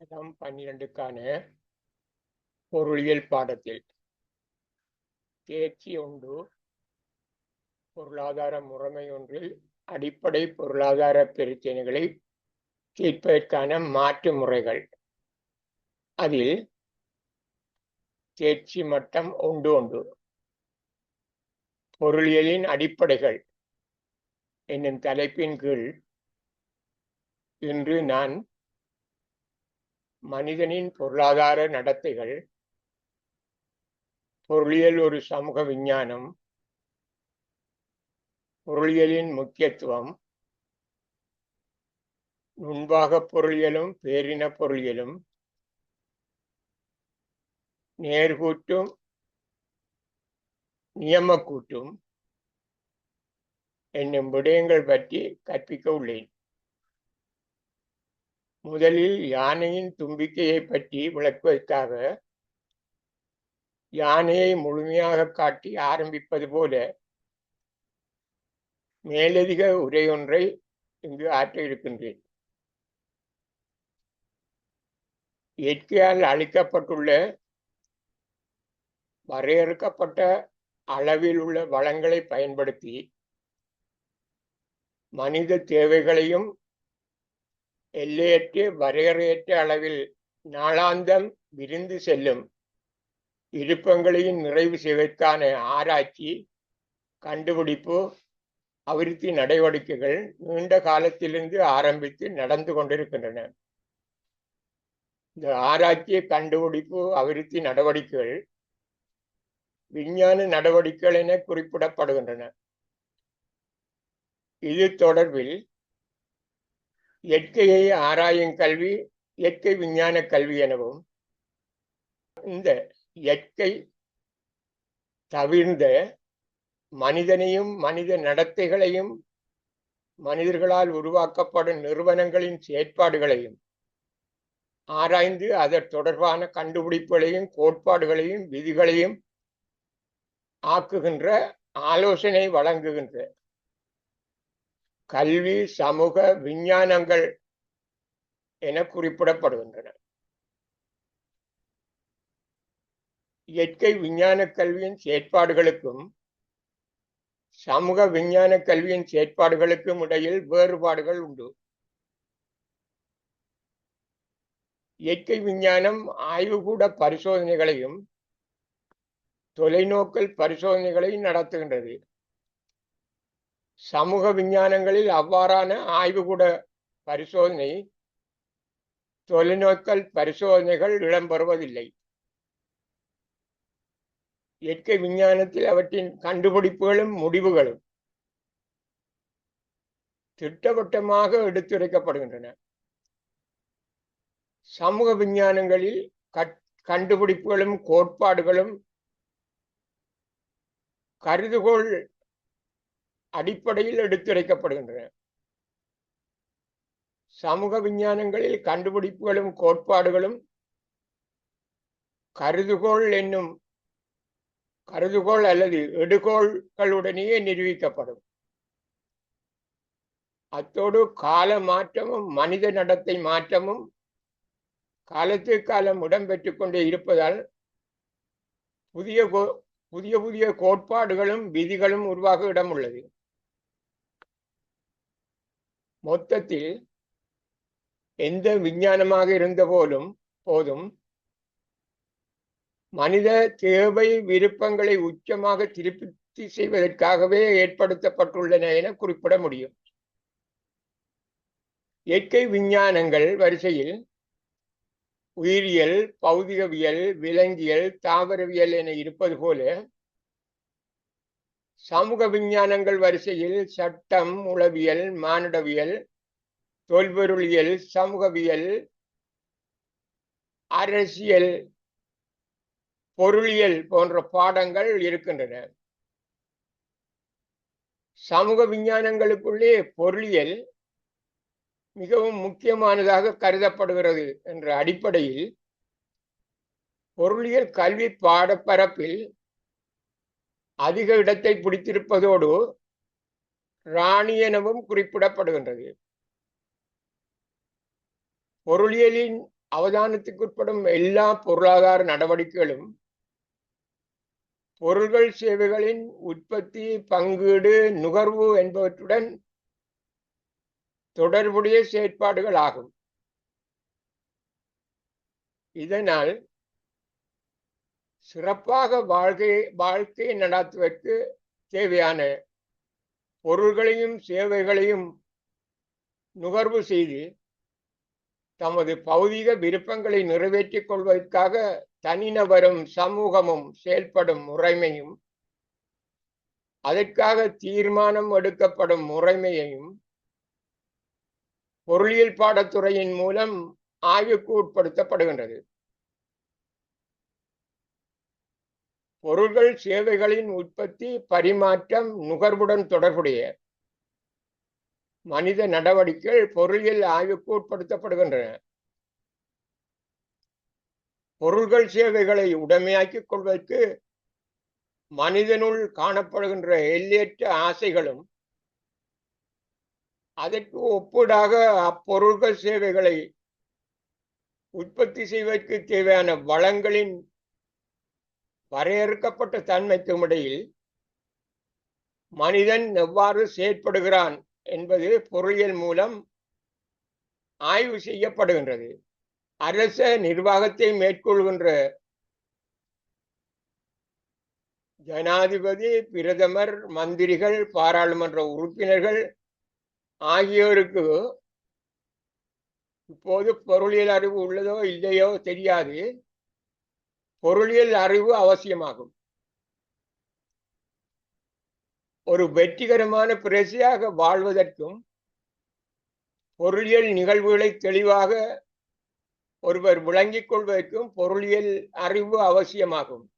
பாடம் பன்னிரண்டுக்கான பொருளியல் பாடத்தில். தேர்ச்சி ஒன்று பொருளாதார முறைமை ஒன்றில் அடிப்படை பொருளாதார பிரச்சனைகளை தீர்ப்பதற்கான மாற்று முறைகள். அதில் தேர்ச்சி மட்டம் ஒன்று ஒன்று பொருளியலின் அடிப்படைகள். என்னும் தலைப்பின் கீழ் இன்று நான் மனிதனின் பொருளாதார நடத்தைகள் பொருளியல் ஒரு சமூக விஞ்ஞானம் பொருளியலின் முக்கியத்துவம் நுண்பாக பொருளியலும் பேரின பொருளியலும் நேர்கூட்டும் நியமக்கூட்டும் என்னும் விடயங்கள் பற்றி கற்பிக்க உள்ளேன். முதலில் யானையின் தும்பிக்கையை பற்றி விளக்குவதற்காக யானையை முழுமையாக காட்டி ஆரம்பிப்பது போல மேலதிக உரையொன்றை இங்கு ஆற்ற இருக்கின்றேன் இயற்கையால் அளிக்கப்பட்டுள்ள வரையறுக்கப்பட்ட அளவில் உள்ள வளங்களை பயன்படுத்தி மனித தேவைகளையும் எல்லையற்ற வரையறையற்ற அளவில் நாளாந்தம் விரிந்து செல்லும் விருப்பங்களையும் நிறைவு செய்வதற்கான ஆராய்ச்சி கண்டுபிடிப்பு அபிவிருத்தி நடவடிக்கைகள் நீண்ட காலத்திலிருந்து ஆரம்பித்து நடந்து கொண்டிருக்கின்றன. இந்த ஆராய்ச்சி கண்டுபிடிப்பு அபிவிருத்தி நடவடிக்கைகள் விஞ்ஞான நடவடிக்கைகள் என குறிப்பிடப்படுகின்றன. இது தொடர்பில் இயற்கையை ஆராயும் கல்வி இயற்கை விஞ்ஞான கல்வி எனவும் இந்த இயற்கை தவிர்ந்த மனிதனையும் மனித நடத்தைகளையும் மனிதர்களால் உருவாக்கப்படும் நிறுவனங்களின் செயற்பாடுகளையும் ஆராய்ந்து அதன் தொடர்பான கண்டுபிடிப்புகளையும் கோட்பாடுகளையும் விதிகளையும் ஆக்குகின்ற ஆலோசனை வழங்குகின்ற கல்வி சமூக விஞ்ஞானங்கள் என குறிப்பிடப்படுகின்றன. இயற்கை விஞ்ஞான கல்வியின் செயற்பாடுகளுக்கும் சமூக விஞ்ஞான கல்வியின் செயற்பாடுகளுக்கும் இடையில் வேறுபாடுகள் உண்டு. இயற்கை விஞ்ஞானம் ஆய்வுகூட பரிசோதனைகளையும் தொலைநோக்கல் பரிசோதனைகளையும் நடத்துகின்றது. சமூக விஞ்ஞானங்களில் அவ்வாறான ஆய்வுகூட பரிசோதனை தொலைநோக்கல் பரிசோதனைகள் இடம்பெறுவதில்லை இயற்கை விஞ்ஞானத்தில் அவற்றின் கண்டுபிடிப்புகளும் முடிவுகளும் திட்டவட்டமாக எடுத்துரைக்கப்படுகின்றன. சமூக விஞ்ஞானங்களில் கண்டுபிடிப்புகளும் கோட்பாடுகளும் கருதுகோள் அடிப்படையில் எடுத்துரைக்கப்படுகின்றன. சமூக விஞ்ஞானங்களில் கண்டுபிடிப்புகளும் கோட்பாடுகளும் கருதுகோள் என்னும் கருதுகோள் அல்லது எடுகோள்களுடனேயே நிரூபிக்கப்படும். அத்தோடு கால மாற்றமும் மனித நடத்தை மாற்றமும் காலத்து காலம் இடம்பெற்றுக் கொண்டே இருப்பதால் புதிய புதிய புதிய கோட்பாடுகளும் விதிகளும் உருவாக இடம் உள்ளது மொத்தத்தில் எந்த விஞ்ஞானமாக இருந்த போலும் போதும் மனித தேவை விருப்பங்களை உச்சமாக திருப்தி செய்வதற்காகவே ஏற்படுத்தப்பட்டுள்ளன என குறிப்பிட முடியும். இயற்கை விஞ்ஞானங்கள் வரிசையில் உயிரியல் பௌதிகவியல் விலங்கியல் தாவரவியல் என இருப்பது போல சமூக விஞ்ஞானங்கள் வரிசையில் சட்டம் உளவியல் மானுடவியல் தொல்பொருளியல் சமூகவியல் அரசியல் பொருளியல் போன்ற பாடங்கள் இருக்கின்றன. சமூக விஞ்ஞானங்களுக்குள்ளே பொருளியல் மிகவும் முக்கியமானதாக கருதப்படுகிறது என்ற அடிப்படையில் பொருளியல் கல்வி பாடப்பரப்பில் அதிக இடத்தை பிடித்திருப்பதோடு ராணி எனவும் குறிப்பிடப்படுகின்றது. பொருளியலின் அவதானத்துக்குட்படும் எல்லா பொருளாதார நடவடிக்கைகளும் பொருள்கள் சேவைகளின் உற்பத்தி பங்கீடு நுகர்வு என்பவற்றுடன் தொடர்புடைய செயற்பாடுகள் ஆகும். இதனால் சிறப்பாக வாழ்க்கை வாழ்க்கை நடத்துவதற்கு தேவையான பொருள்களையும் சேவைகளையும் நுகர்வு செய்து தமது பௌதிக விருப்பங்களை நிறைவேற்றிக் கொள்வதற்காக தனிநபரும் சமூகமும் செயல்படும் முறைமையும் அதற்காக தீர்மானம் எடுக்கப்படும் முறைமையையும் பொருளியல் பாடத்துறையின் மூலம் ஆய்வுக்கு உட்படுத்தப்படுகின்றது. பொருள்கள் சேவைகளின் உற்பத்தி பரிமாற்றம் நுகர்வுடன் தொடர்புடைய மனித நடவடிக்கைகள் பொருளியல் ஆய்வுக்கு உட்படுத்தப்படுகின்றன. பொருள்கள் சேவைகளை உடமையாக்கிக் கொள்வதற்கு மனிதனுள் காணப்படுகின்ற எல்லையற்ற ஆசைகளும் அதற்கு ஒப்பீடாக அப்பொருள்கள் சேவைகளை உற்பத்தி செய்வதற்கு தேவையான வளங்களின் வரையறுக்கப்பட்ட தன்மைக்கும் இடையில் மனிதன் எவ்வாறு செயற்படுகிறான் என்பது பொருளியல் மூலம் ஆய்வு செய்யப்படுகின்றது. அரச நிர்வாகத்தை மேற்கொள்கின்ற ஜனாதிபதி பிரதமர் மந்திரிகள் பாராளுமன்ற உறுப்பினர்கள் ஆகியோருக்கு இப்போது பொருளியல் அறிவு உள்ளதோ இல்லையோ தெரியாது. பொருளியல் அறிவு அவசியமாகும். ஒரு வெற்றிகரமான பிரசியாக வாழ்வதற்கும் பொருளியல் நிகழ்வுகளை தெளிவாக ஒருவர் விளங்கிக் கொள்வதற்கும் பொருளியல் அறிவு அவசியமாகும்.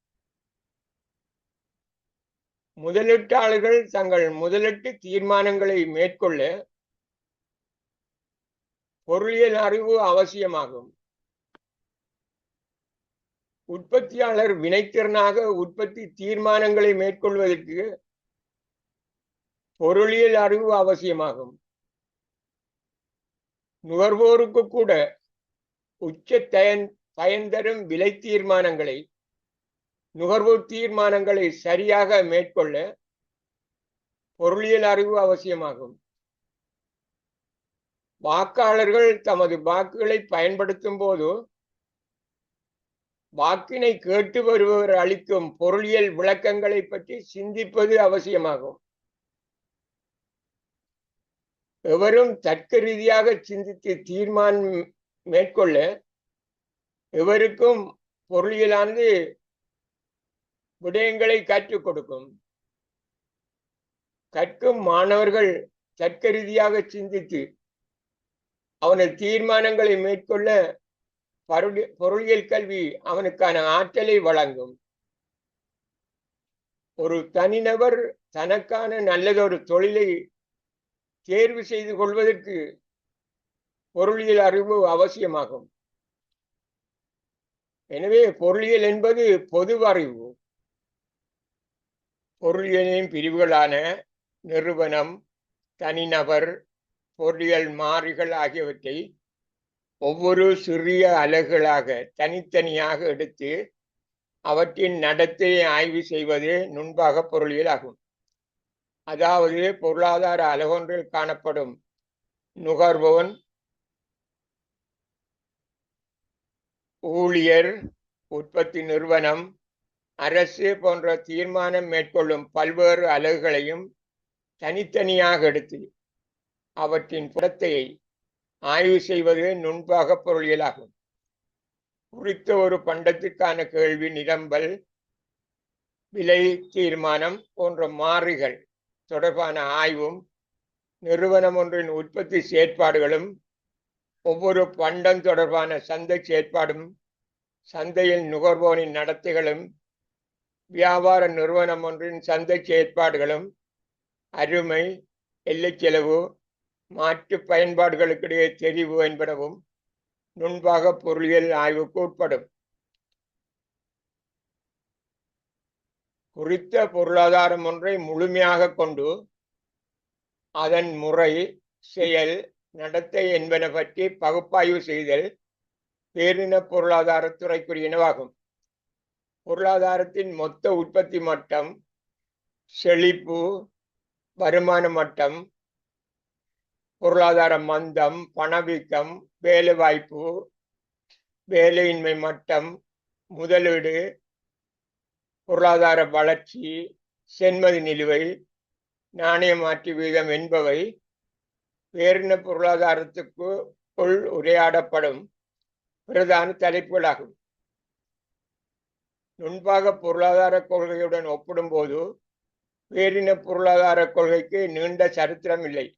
முதலீட்டாளர்கள் தங்கள் முதலீட்டு தீர்மானங்களை மேற்கொள்ள பொருளியல் அறிவு அவசியமாகும். உற்பத்தியாளர் வினைத்திறனாக உற்பத்தி தீர்மானங்களை மேற்கொள்வதற்கு பொருளியல் அறிவு அவசியமாகும். நுகர்வோருக்கு கூட உச்ச தயன் பயன் தரும் விலை தீர்மானங்களை நுகர்வோர் தீர்மானங்களை சரியாக மேற்கொள்ள பொருளியல் அறிவு அவசியமாகும். வாக்காளர்கள் தமது வாக்குகளை பயன்படுத்தும் போது வாக்கினை கேட்டு வருபவர் அளிக்கும் பொருளியல் விளக்கங்களை பற்றி சிந்திப்பது அவசியமாகும். எவரும் தர்க்க ரீதியாக சிந்தித்து தீர்மானம் மேற்கொள்ள எவருக்கும் பொருளியலானது விடயங்களை கற்றுக் கொடுக்கும். கற்கும் மாணவர்கள் தர்க்க ரீதியாக சிந்தித்து அவனது தீர்மானங்களை மேற்கொள்ள பொருளியல் கல்வி அவனுக்கான ஆற்றலை வழங்கும். ஒரு தனிநபர் தனக்கான நல்லதொரு தொழிலை தேர்வு செய்து கொள்வதற்கு பொருளியல் அறிவு அவசியமாகும். எனவே பொருளியல் என்பது பொது அறிவு. பொருளியலின் பிரிவுகளான நிறுவனம் தனிநபர் பொருளியல் மாறிகள் ஆகியவற்றை ஒவ்வொரு சிறிய அலகுகளாக தனித்தனியாக எடுத்து அவற்றின் நடத்தையை ஆய்வு செய்வது நுண்பாக பொருளியல் ஆகும். அதாவது பொருளாதார அலகொன்றில் காணப்படும் நுகர்வோன் ஊழியர் உற்பத்தி நிறுவனம் அரசு போன்ற தீர்மானம் மேற்கொள்ளும் பல்வேறு அலகுகளையும் தனித்தனியாக எடுத்து அவற்றின் புறத்தையை ஆய்வு செய்வது நுண்பாக பொருளியலாகும். குறித்த ஒரு பண்டத்திற்கான கேள்வி நிரம்பல் விலை தீர்மானம் போன்ற மாறிகள் தொடர்பான ஆய்வும் நிறுவனம் ஒன்றின் உற்பத்தி செயற்பாடுகளும் ஒவ்வொரு பண்டம் தொடர்பான சந்தை செயற்பாடும் சந்தையில் நுகர்வோனின் நடத்தைகளும் வியாபார நிறுவனம் ஒன்றின் சந்தை செயற்பாடுகளும் அருமை எல்லை செலவு மாற்று பயன்பாடுகளுக்கிடையே தெரிவு என்பனவும் நுண்பாக பொருளியல் ஆய்வுக்கு உட்படும். குறித்த பொருளாதாரம் ஒன்றை முழுமையாக கொண்டு அதன் முறை செயல் நடத்தை என்பன பற்றி பகுப்பாய்வு செய்தல் பேரின பொருளாதாரத்துறைக்குரியனவாகும் பொருளாதாரத்தின் மொத்த உற்பத்தி மட்டம் செழிப்பு வருமான மட்டம் பொருளாதார மந்தம் பணவீக்கம் வேலைவாய்ப்பு வேலையின்மை மட்டம் முதலீடு பொருளாதார வளர்ச்சி சென்மதி நிலுவை நாணய மாற்று வீதம் என்பவை பேரின பொருளாதாரத்துக்குள் உரையாடப்படும் பிரதான தலைப்புகளாகும். நுண்பாக பொருளாதார கொள்கையுடன் ஒப்பிடும்போது பேரின பொருளாதார கொள்கைக்கு நீண்ட சரித்திரம் இல்லை.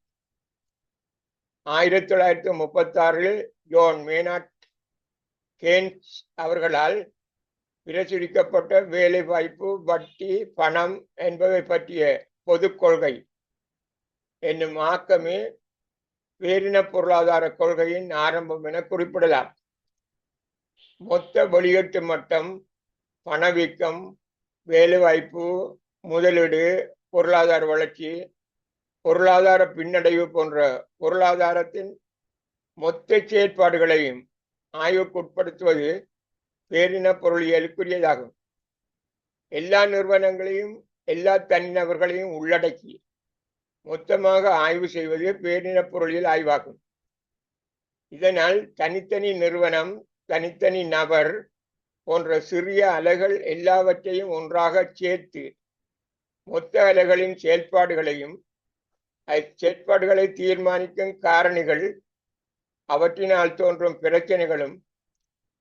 ஆயிரத்தி தொள்ளாயிரத்தி முப்பத்தி ஆறில் ஜோன் மேனாட் கேன்ஸ் அவர்களால் பிரசுரிக்கப்பட்ட வேலை வாய்ப்பு வட்டி பணம் என்பவை பற்றிய பொது கொள்கை என்னும் ஆக்கமே பேரின பொருளாதார கொள்கையின் ஆரம்பம் என குறிப்பிடலாம். மொத்த வெளியீட்டு மட்டம் பணவீக்கம் வேலைவாய்ப்பு முதலீடு பொருளாதார வளர்ச்சி பொருளாதார பின்னடைவு போன்ற பொருளாதாரத்தின் மொத்த செயற்பாடுகளையும் ஆய்வுக்குட்படுத்துவது பேரின பொருளியலுக்குரியதாகும். எல்லா நிறுவனங்களையும் எல்லா தனிநபர்களையும் உள்ளடக்கி மொத்தமாக ஆய்வு செய்வது பேரின பொருளியல் ஆய்வாகும். இதனால் தனித்தனி நிறுவனம் தனித்தனி நபர் போன்ற சிறிய அலைகள் எல்லாவற்றையும் ஒன்றாக சேர்த்து மொத்த அலைகளின் செயல்பாடுகளையும் அச்செட்பாடுகளை தீர்மானிக்கும் காரணிகள் அவற்றினால் தோன்றும் பிரச்சனைகளும்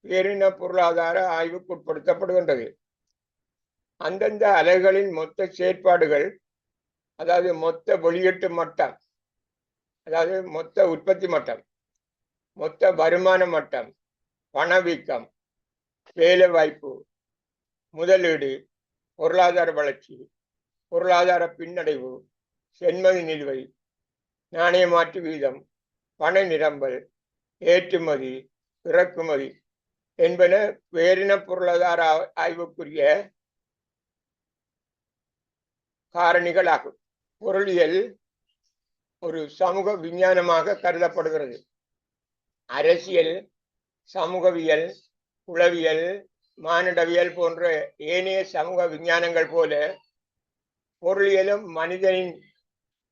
பேரின பொருளாதார ஆய்வுக்குட்படுத்தப்படுகின்றது. அந்தந்த அலைகளின் மொத்த செயற்பாடுகள் அதாவது மொத்த வெளியீட்டு மட்டம் அதாவது மொத்த உற்பத்தி மட்டம் மொத்த வருமான மட்டம் பணவீக்கம் வேலை வாய்ப்பு முதலீடு பொருளாதார வளர்ச்சி பொருளாதார பின்னடைவு செண்மணி நிலுவை நாணயமாற்று வீதம் பண நிரம்பல் ஏற்றுமதி இறக்குமதி என்பன வேறின பொருளாதார ஆய்வுக்குரிய காரணிகளாகும். பொருளியல் ஒரு சமூக விஞ்ஞானமாக கருதப்படுகிறது. அரசியல் சமூகவியல் உளவியல் மானிடவியல் போன்ற ஏனைய சமூக விஞ்ஞானங்கள் போல பொருளியலும் மனிதனின்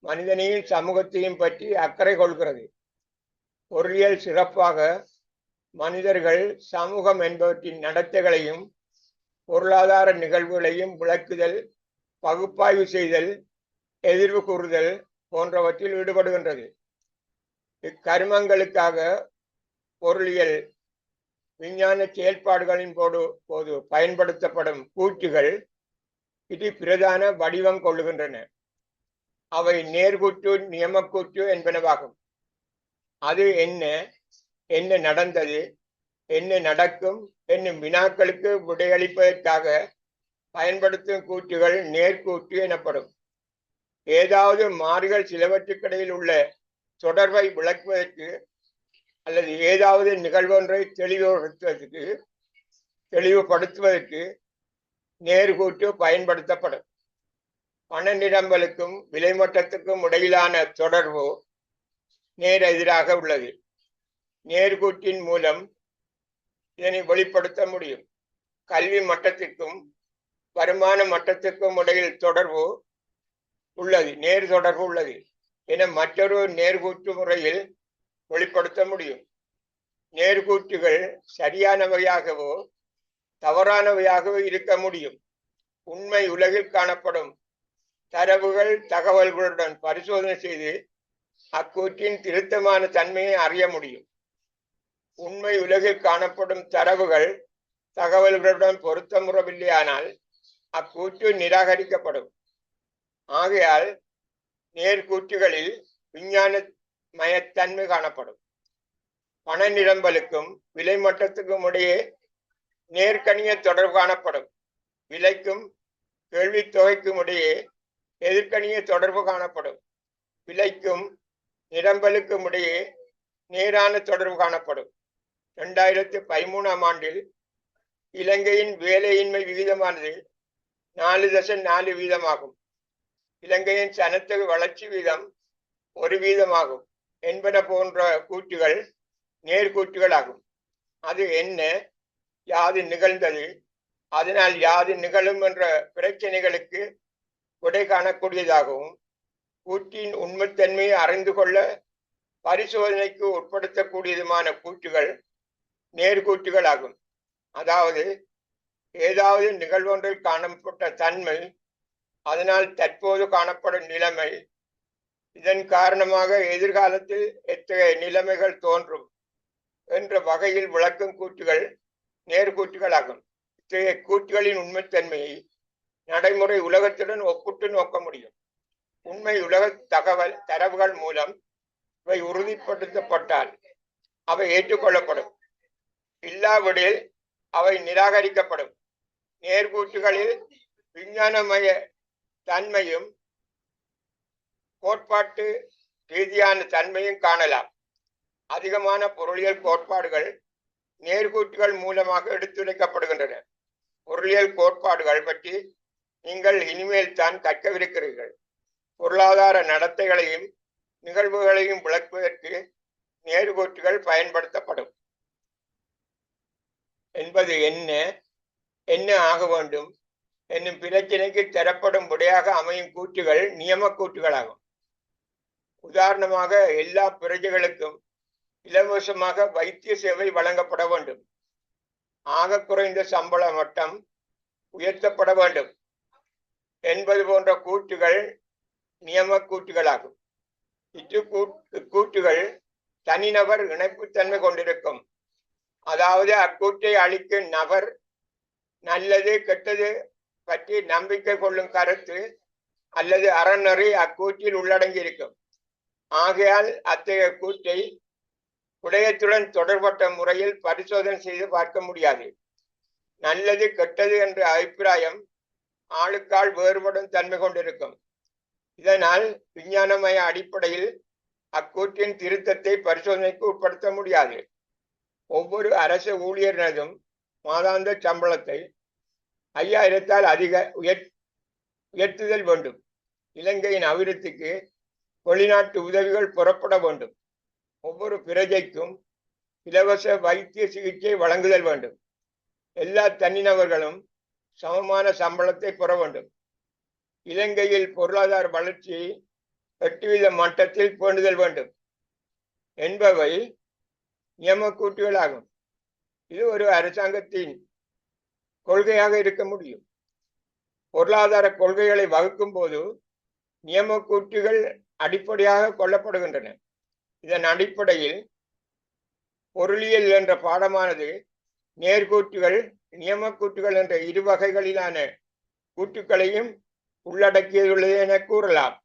மனிதனையும் சமூகத்தையும் பற்றி அக்கறை கொள்கிறது. பொருளியல் சிறப்பாக மனிதர்கள் சமூகம் என்பவற்றின் நடத்தைகளையும் பொருளாதார நிகழ்வுகளையும் விளக்குதல் பகுப்பாய்வு செய்தல் எதிர்வு கூறுதல் போன்றவற்றில் ஈடுபடுகின்றது. இக்கருமங்களுக்காக பொருளியல் விஞ்ஞான செயல்பாடுகளின் போது போது பயன்படுத்தப்படும் கூற்றுகள் இது பிரதான வடிவம் கொள்ளுகின்றன. அவை நேர்கூற்று நியமக்கூற்று என்பனவாகும். அது என்ன? என்ன நடந்தது? என்ன நடக்கும்? என்னும் வினாக்களுக்கு விடையளிப்பதற்காக பயன்படுத்தும் கூற்றுகள் நேர்கூற்று எனப்படும். ஏதாவது மாறிகள் சிலவற்றுக்கிடையில் உள்ள தொடர்பை விளக்குவதற்கு அல்லது ஏதாவது நிகழ்வொன்றை தெளிவுபடுத்துவதற்கு தெளிவுபடுத்துவதற்கு நேர்கூற்று பயன்படுத்தப்படும். பண நிரம்பலுக்கும் விலைமட்டத்துக்கும் இடையிலான தொடர்பு நேர் எதிராக உள்ளது. நேர்கூற்றின் மூலம் இதனை வெளிப்படுத்த முடியும். கல்வி மட்டத்திற்கும் வருமான மட்டத்திற்கும் இடையில் தொடர்பு உள்ளது நேர் தொடர்பு உள்ளது என மற்றொரு நேர்கூற்று முறையில் வெளிப்படுத்த முடியும். நேர்கூற்றுகள் சரியானவையாகவோ தவறானவையாகவோ இருக்க முடியும். உண்மை உலகில் காணப்படும் தரவுகள் தகவல்களுடன் பரிசோதனை செய்து அக்கூற்றின் திருத்தமான தன்மையை அறிய முடியும். உண்மை உலகில் காணப்படும் தரவுகள் தகவல்களுடன் பொருத்தமுறவில்லையானால் அக்கூற்று நிராகரிக்கப்படும். ஆகையால் நேர்கூற்றுகளில் விஞ்ஞான மயத்தன்மை காணப்படும். பண நிரம்பலுக்கும் விலை மட்டத்துக்கும் இடையே நேர்கணிய தொடர்பு காணப்படும். விலைக்கும் கேள்வித் தொகைக்கும் இடையே எதிர்கணிய தொடர்பு காணப்படும். விலைக்கும் நிரம்பலுக்கும் இடையே நேரான தொடர்பு காணப்படும். இரண்டாயிரத்தி பதிமூணாம் ஆண்டில் இலங்கையின் வேலையின்மை விகிதமானது நாலு தசம் நாலு வீதமாகும். இலங்கையின் சனத்தொகை வளர்ச்சி வீதம் ஒரு வீதமாகும் என்பன போன்ற கூற்றுகள் நேர்கூற்றுகள் ஆகும். அது என்ன? யாது நிகழ்ந்தது? அதனால் யாது நிகழும் என்ற பிரச்சனைகளுக்கு கொடை காணக்கூடியதாகவும் கூற்றின் உண்மைத்தன்மையை அறிந்து கொள்ள பரிசோதனைக்கு உட்படுத்தக்கூடியதுமான கூற்றுகள் நேர்கூற்றுகள் ஆகும் அதாவது ஏதாவது நிகழ்வொன்றில் காணப்பட்ட தன்மை அதனால் தற்போது காணப்படும் நிலைமை இதன் காரணமாக எதிர்காலத்தில் எத்தகைய நிலைமைகள் தோன்றும் என்ற வகையில் விளக்கும் கூற்றுகள் நேர்கூற்றுகள் ஆகும் இத்தகைய கூற்றுகளின் உண்மைத்தன்மையை நடைமுறை உலகத்துடன் ஒப்பிட்டு நோக்க முடியும். உண்மை உலக தகவல் தரவுகள் மூலம் இவை உறுதிப்படுத்தப்பட்டால் அவை ஏற்றுக்கொள்ளப்படும். இல்லாவிடில் அவை நிராகரிக்கப்படும். நேர்கூற்றுகளில் விஞ்ஞானமய தன்மையும் கோட்பாட்டு ரீதியான தன்மையும் காணலாம். அதிகமான பொருளியல் கோட்பாடுகள் நேர்கூற்றுகள் மூலமாக எடுத்துரைக்கப்படுகின்றன. பொருளியல் கோட்பாடுகள் பற்றி நீங்கள் இனிமேல் தான் கற்கவிருக்கிறீர்கள். பொருளாதார நடத்தைகளையும் நிகழ்வுகளையும் விளக்குவதற்கு நேர்கோட்டுகள் பயன்படுத்தப்படும். என்பது என்ன? என்ன ஆக வேண்டும்? என்னும் பிரச்சனைக்கு தரப்படும் விடையாக அமையும் கூற்றுகள் நியம கூற்றுகளாகும். உதாரணமாக எல்லா பிரஜைகளுக்கும் இலவசமாக வைத்திய சேவை வழங்கப்பட வேண்டும். ஆக குறைந்த சம்பள மட்டம் உயர்த்தப்பட வேண்டும். என்பது போன்ற கூற்றுகள் நியம கூற்றுகளாகும் இச்சு கூற்றுகள் தனிநபர் இணைப்புத்தன்மை கொண்டிருக்கும். அதாவது அக்கூற்றை அளிக்கும் நபர் நல்லது கெட்டது பற்றி நம்பிக்கை கொள்ளும் கருத்து அல்லது அறநெறி அக்கூற்றில் உள்ளடங்கி இருக்கும் ஆகையால் அத்தகைய கூற்றை உடையத்துடன் தொடர்பட்ட முறையில் பரிசோதனை செய்து பார்க்க முடியாது. நல்லது கெட்டது என்ற அபிப்பிராயம் ஆளுக்கால் வேறுபடும் தன்மை கொண்டிருக்கும். இதனால் விஞ்ஞானமய அடிப்படையில் அக்கூற்றின் திருத்தத்தை பரிசோதனைக்கு உட்படுத்த முடியாது. ஒவ்வொரு அரசு ஊழியரினதும் மாதாந்த சம்பளத்தை ஐயாயிரத்தால் அதிக உயர் உயர்த்துதல் வேண்டும். இலங்கையின் அபிவிருத்திக்கு வெளிநாட்டு உதவிகள் புறப்பட வேண்டும். ஒவ்வொரு பிரஜைக்கும் இலவச வைத்திய சிகிச்சை வழங்குதல் வேண்டும். எல்லா தனிநபர்களும் சமமான சம்பளத்தை பெற வேண்டும். இலங்கையில் பொருளாதார வளர்ச்சி எட்டுவித மட்டத்தில் பேணுதல் வேண்டும். என்பவை நியமக்கூட்டுகளாகும். இது ஒரு அரசாங்கத்தின் கொள்கையாக இருக்க முடியும். பொருளாதார கொள்கைகளை வகுக்கும் போது நியமக்கூற்றுகள் அடிப்படையாக கொள்ளப்படுகின்றன. இதன் அடிப்படையில் பொருளியல் என்ற பாடமானது நேர்கூற்றுகள் நியம கூற்றுகள் என்ற இரு வகைகளிலான கூற்றுக்களையும் உள்ளடக்கியுள்ளது என கூறலாம்.